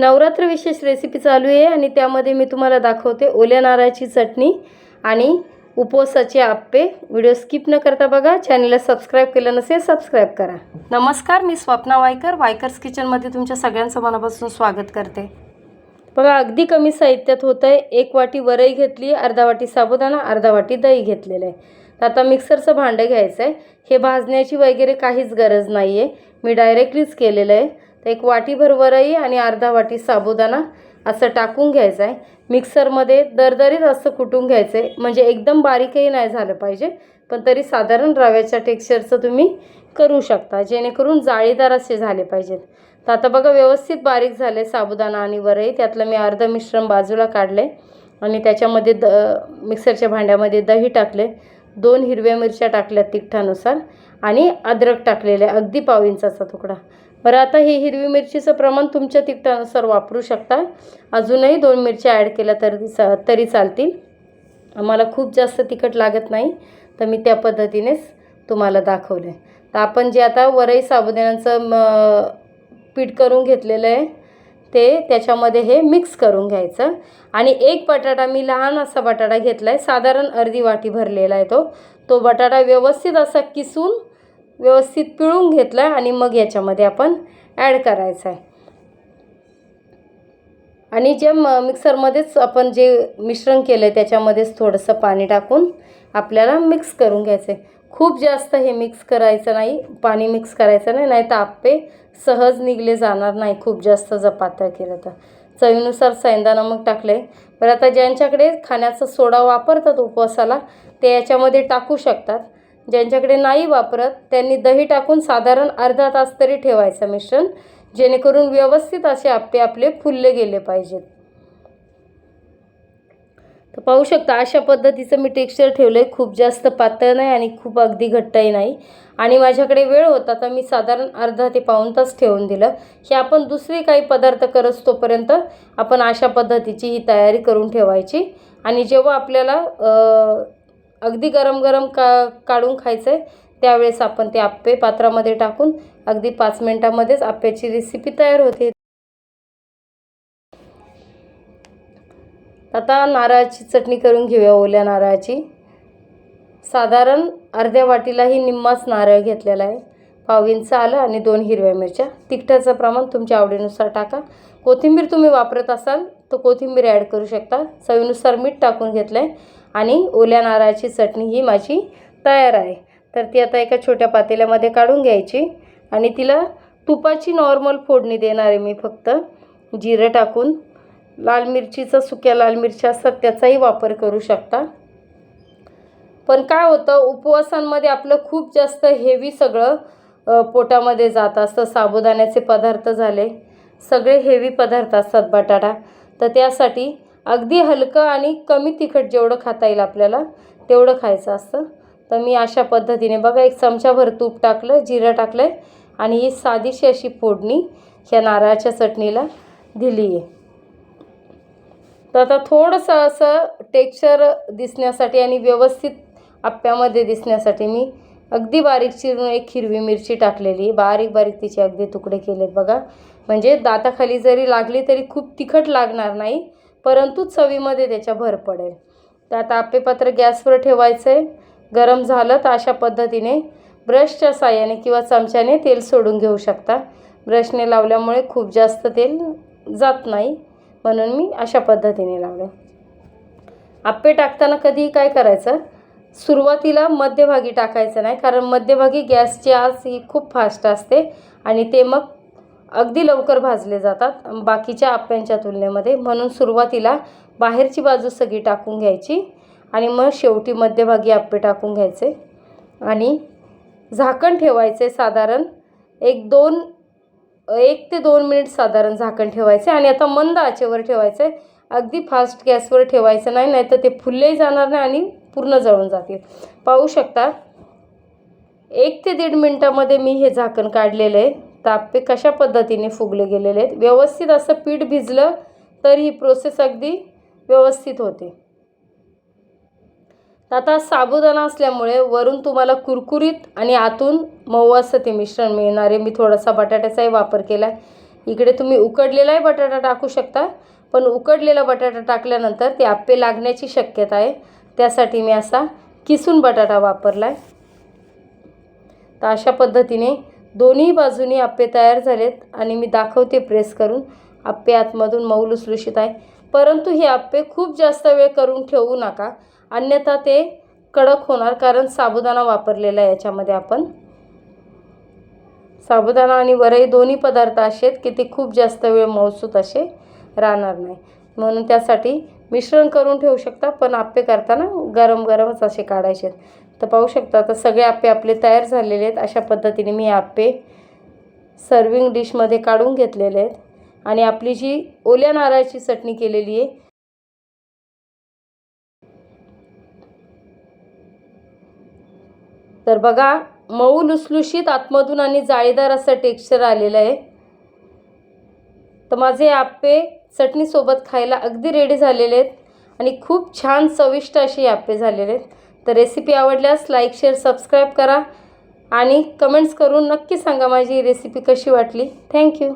नवरात्र विशेष रेसिपी चालू आहे आणि त्यामध्ये मी तुम्हाला दाखवते ओल्या नारळाची चटणी आणि उपवासाचे आप्पे. व्हिडिओ स्किप न करता बघा. चॅनलला सबस्क्राईब केलं नसेल सबस्क्राईब करा. नमस्कार मी स्वप्ना वायकर. वायकर्स किचनमध्ये तुमच्या सगळ्यांचं मनापासून स्वागत करते. बघा अगदी कमी साहित्यात होतं आहे एक वाटी वरई घेतली अर्धा वाटी साबुदाणा अर्धा वाटी दही घेतलेलं आहे. तर आता मिक्सरचं भांडं घ्यायचं आहे हे भाजण्याची वगैरे काहीच गरज नाही आहे मी डायरेक्टलीच केलेलं आहे. तर एक वाटीभर वरई आणि अर्धा वाटी साबुदाणा असं टाकून घ्यायचं आहे. मिक्सरमध्ये दरदरीत असं कुटून घ्यायचं आहे. म्हणजे एकदम बारीकही नाही झालं पाहिजे पण तरी साधारण रव्याच्या टेक्स्चरचं तुम्ही करू शकता जेणेकरून जाळीदार असे झाले पाहिजेत. तर आता बघा व्यवस्थित बारीक झाले साबुदाणा आणि वरई त्यातलं मी अर्ध मिश्रण बाजूला काढले आणि त्याच्यामध्ये द मिक्सरच्या भांड्यामध्ये दही टाकले दोन हिरव्या मिरच्या टाकल्या तिखटानुसार आणि अद्रक टाकलेले अगदी पाव इंचाचा तुकडा. बरं आता हे हिरवी मिरचीचं प्रमाण तुमच्या तिखटानुसार वापरू शकता. अजूनही दोन मिरच्या ॲड केल्या तरी चा तरी चालतील. आम्हाला खूप जास्त तिखट लागत नाही तर मी त्या पद्धतीनेच तुम्हाला दाखवलं आहे तर आपण जे आता वरई साबुदाण्याचं म पीठ करून घेतलेलं आहे ते त्याच्यामध्ये हे मिक्स करून घ्यायचं. आणि एक बटाटा मी लहान असा बटाटा घेतला आहे साधारण अर्धी वाटी भरलेला आहे तो. तो बटाटा व्यवस्थित असा किसून व्यवस्थित पिळून घेतला आहे आणि मग याच्यामध्ये आपण ॲड करायचं आहे आणि जे म मिक्सरमध्येच आपण जे मिश्रण केलं आहे त्याच्यामध्येच थोडंसं पाणी टाकून आपल्याला मिक्स करून घ्यायचं आहे खूप जास्त हे मिक्स करायचं नाही पाणी मिक्स करायचं नाही नाही तर आप्पे सहज निघले जाणार नाही. खूप जास्त जर पातळ केलं तर. चवीनुसार सैंदा नमक टाकले. बरं आता ज्यांच्याकडे खाण्याचा सोडा वापरतात उपवासाला ते याच्यामध्ये टाकू शकतात. ज्यांच्याकडे नाही वापरत त्यांनी दही टाकून साधारण अर्धा तास तरी ठेवायचं मिश्रण जेणेकरून व्यवस्थित असे आप्पे आपले फुलले गेले पाहिजेत. तर पाहू शकता अशा पद्धतीचं मी टेक्स्चर ठेवलं आहे खूप जास्त पातळ नाही आणि खूप अगदी घट्टही नाही. आणि माझ्याकडे वेळ होता तर मी साधारण अर्धा ते पाऊण तास ठेवून दिलं. हे आपण दुसरे काही पदार्थ करत तोपर्यंत आपण अशा पद्धतीची ही तयारी करून ठेवायची. आणि जेव्हा आपल्याला अगदी गरम गरम का काढून खायचं आहे त्यावेळेस आपण ते आप्पे पात्रामध्ये टाकून अगदी पाच मिनटामध्येच आप्प्याची रेसिपी तयार होते. आता नारळाची चटणी करून घेऊया ओल्या नारळाची. साधारण अर्ध्या वाटीलाही निम्माच नारळ घेतलेला आहे. पाव इंच आलं आणि दोन हिरव्या मिरच्या. तिखटाचं प्रमाण तुमच्या आवडीनुसार टाका. कोथिंबीर तुम्ही वापरत असाल तर कोथिंबीर ॲड करू शकता. चवीनुसार मीठ टाकून घेतलं आहे आणि ओल्या नारळाची चटणी ही माझी तयार आहे. तर ती आता एका छोट्या पातेल्यामध्ये काढून घ्यायची आणि तिला तुपाची नॉर्मल फोडणी देणार आहे मी फक्त. जिरं टाकून लाल मिरचीचं सुक्या लाल मिरच्या असतात त्याचाही वापर करू शकता. पण काय होतं उपवासांमध्ये आपलं खूप जास्त हेवी सगळं पोटामध्ये जात असतं. साबुदाण्याचे पदार्थ झाले. सगळे हेवी पदार्थ असतात बटाटा. तर त्यासाठी अगदी हलकं आणि कमी तिखट जेवढं खाता येईल आपल्याला तेवढं खायचं असतं. तर मी अशा पद्धतीने बघा एक चमचाभर तूप टाकलं जिरं टाकलं आहे आणि ही साधीशी अशी फोडणी ह्या नारळाच्या चटणीला दिली आहे. तर आता थोडंसं असं टेक्स्चर दिसण्यासाठी आणि व्यवस्थित आप्प्यामध्ये दिसण्यासाठी मी अगदी बारीक चिरून एक हिरवी मिरची टाकलेली बारीक बारीक तिचे अगदी तुकडे केलेत बघा. म्हणजे दाताखाली जरी लागली तरी खूप तिखट लागणार नाही. परंतु चवीमध्ये त्याच्या भर पडेल. तर आता आप्पेपात्र गॅसवर ठेवायचं आहे गरम झालं तर अशा पद्धतीने ब्रशच्या साह्याने किंवा चमच्याने तेल सोडून घेऊ शकता. ब्रशने लावल्यामुळे खूप जास्त तेल जात नाही. म्हणून मी अशा पद्धतीने लावलं आप्पे टाकताना कधीही काय करायचं? सुरुवातीला मध्यभागी टाकायचं नाही कारण मध्यभागी गॅसची आस ही खूप फास्ट असते आणि ते मग अगदी लवकर भाजले जातात बाकीच्या आप्यांच्या तुलनेमध्ये. म्हणून सुरुवातीला बाहेरची बाजू सगळी टाकून घ्यायची आणि मग शेवटी मध्यभागी आप्पे टाकून घ्यायचे. आणि झाकण ठेवायचे साधारण एक दोन एक ते दोन मिनिट साधारण झाकण ठेवायचे. आणि आता मंद आचेवर ठेवायचं. आहे अगदी फास्ट गॅसवर ठेवायचं नाही नाही तर ते फुललेही जाणार नाही आणि पूर्ण जळून जातील. पाहू शकता एक ते दीड मिनटामध्ये मी हे झाकण काढलेलं आहे. तापे कशा पद्धतीने फुगले गेलेले आहेत? व्यवस्थित असं पीठ भिजलं तर ही प्रोसेस अगदी व्यवस्थित होते. आता साबुदाणा असल्यामुळे वरून तुम्हाला कुरकुरीत आणि आतून मऊ असं ते मिश्रण मिळणार आहे. मी थोडासा बटाट्याचाही वापर केला आहे इकडे तुम्ही उकडलेलाही बटाटा टाकू शकता पण उकडलेला बटाटा टाकल्यानंतर ते आप्पे लागण्याची शक्यता आहे. त्यासाठी मी असा किसून बटाटा वापरला आहे तर अशा पद्धतीने दोन्ही बाजूनी आप्पे तयार झालेत आणि मी दाखवते प्रेस करून. आप्पे आतमधून मऊ लुसलुशीत आहे. परंतु हे आप्पे खूप जास्त वेळ करून ठेवू नका. अन्यथा ते कडक होणार कारण साबुदाणा वापरलेला आहे याच्यामध्ये आपण. साबुदाणा आणि वरई दोन्ही पदार्थ असे आहेत की ते खूप जास्त वेळ मौसूत असे राहणार नाही. म्हणून त्यासाठी मिश्रण करून ठेवू शकता पण आप्पे करताना गरम गरमच असे काढायचे आहेत. तर पाहू शकता आता सगळे आप्पे आपले तयार झालेले आहेत. अशा पद्धतीने मी आप्पे सर्विंग डिशमध्ये काढून घेतलेले आहेत. आणि आपली जी ओल्या नारळाची चटणी केलेली आहे तर बघा मऊ लुसलुशीत आतमधून आणि जाळीदार असं टेक्स्चर आलेलं आहे. तर माझे आप्पे चटणीसोबत खायला अगदी रेडी झालेले आहेत. आणि खूप छान चविष्ट असे आप्पे झालेले आहेत. तर रेसिपी आवडल्यास लाईक शेअर सबस्क्राईब करा. आणि कमेंट्स करून नक्की सांगा माझी रेसिपी कशी वाटली. थँक्यू